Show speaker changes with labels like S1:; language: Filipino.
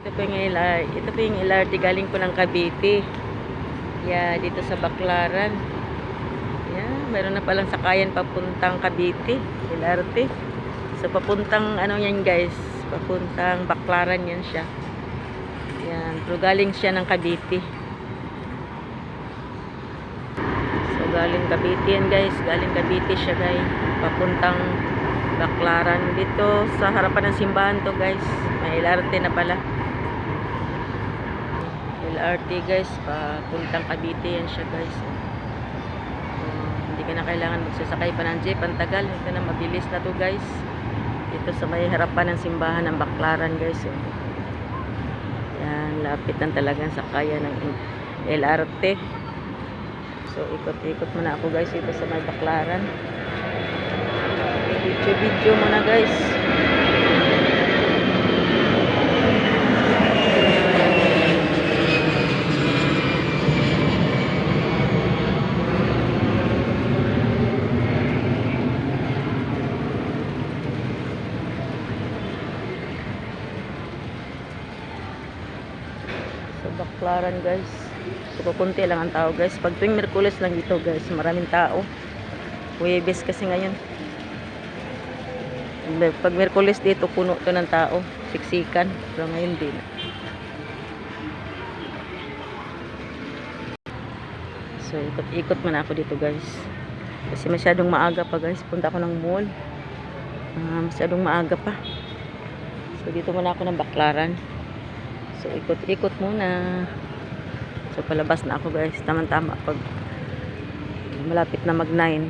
S1: Ito po yung LR, ito po yung LRT galing po ng Cavite. Yeah, dito sa Baclaran. Yeah, meron na palang sakayan papuntang Cavite, LRT. So papuntang ano yan guys, papuntang Baclaran yan siya. Yan, pero galing siya ng Cavite. So galing Cavite yan guys, galing Cavite siya guys. Papuntang Baclaran dito sa harapan ng simbahan to guys. May LRT na pala. LRT guys, papuntang Cavite yan siya guys. Uh, hindi ka na kailangan magsasakay pa ng jeep, ang tagal. Ito na mabilis na to guys. Dito sa may harapan ng simbahan ng Baclaran guys. Oh. Yan, lapit na talaga ang sakayan ng LRT. So, ikot-ikot muna ako guys dito sa may Baclaran. Video-video muna guys. Sa Baclaran guys. So kukunti lang ang tao guys. Pag tuwing Merkulis lang dito guys maraming tao. Huwebes kasi ngayon. Pag Merkulis dito puno to ng tao. Siksikan. Pero ngayon din so ikot ikot muna ako dito guys. Kasi masyadong maaga pa guys. Punta ako ng mall. Ah, masyadong maaga pa. So dito muna ako ng Baclaran So, ikot-ikot muna. So, palabas na ako guys. Tama-tama pag malapit na mag 9.